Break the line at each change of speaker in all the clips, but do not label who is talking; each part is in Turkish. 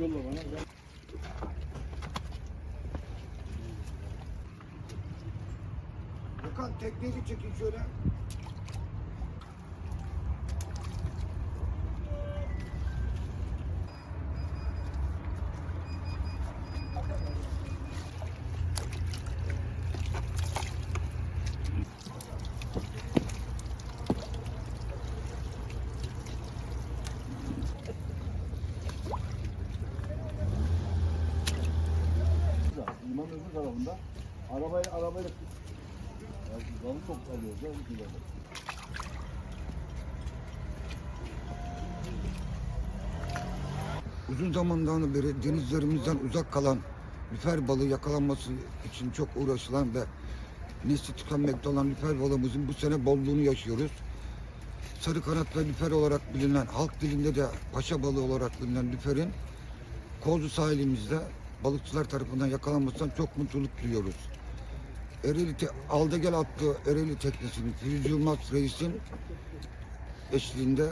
yolla bana.
Gökhan tekneyi çekin şöyle.
Liman öbür tarafında. Arabayla arabayla ya, balık çok alıyoruz ya bu ileride.
Uzun zamandan beri denizlerimizden uzak kalan lüfer balığı yakalanması için çok uğraşılan ve nesli tükenmekte olan lüfer balığımızın bu sene bolluğunu yaşıyoruz. Sarı kanat ve lüfer olarak bilinen, halk dilinde de paşa balığı olarak bilinen lüferin Kozlu sahilimizde balıkçılar tarafından yakalanmasından çok mutluluk duyuyoruz. Ereğli te- Aldagel attığı Ereğli teknesinin Firuz Yılmaz Reis'in eşliğinde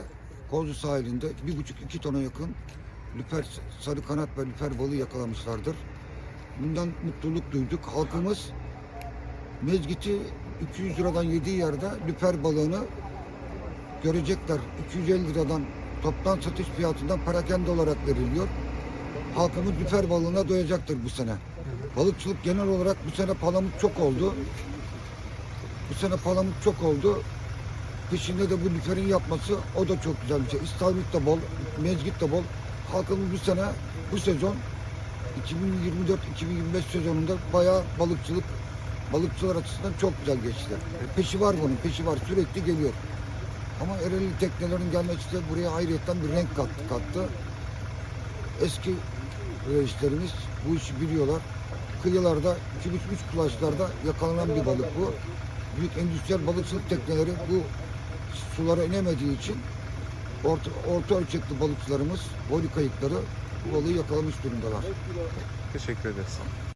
Kozlu sahilinde bir buçuk iki tona yakın lüfer, sarı kanat ve lüfer balığı yakalamışlardır. Bundan mutluluk duyduk. Halkımız mezgiti 200 liradan yediği yerde lüfer balığını görecekler. 250 liradan toptan satış fiyatından parakende olarak veriliyor. Halkımız lüfer balığına doyacaktır bu sene. Balıkçılık genel olarak bu sene palamut çok oldu. Bu sene palamut çok oldu. Peşinde de bu lüferin yapması o da çok güzel bir şey. İstavrit de bol, mezgit de bol. Halkımız bu sene, bu sezon 2024-2025 sezonunda bayağı balıkçılık balıkçılar açısından çok güzel geçti. Peşi var bunun, peşi var. Sürekli geliyor. Ama Ereğli teknelerin gelmesi de buraya ayrıyetten bir renk kat, kattı. Eski reislerimiz bu işi biliyorlar. Kıyılarda, 2-3 kulaçlarda yakalanan bir balık bu. Büyük endüstriyel balıkçılık tekneleri bu sulara inemediği için orta, orta ölçekli balıkçılarımız, boylu kayıkları bu balığı yakalamış durumdalar.
Teşekkür ederiz.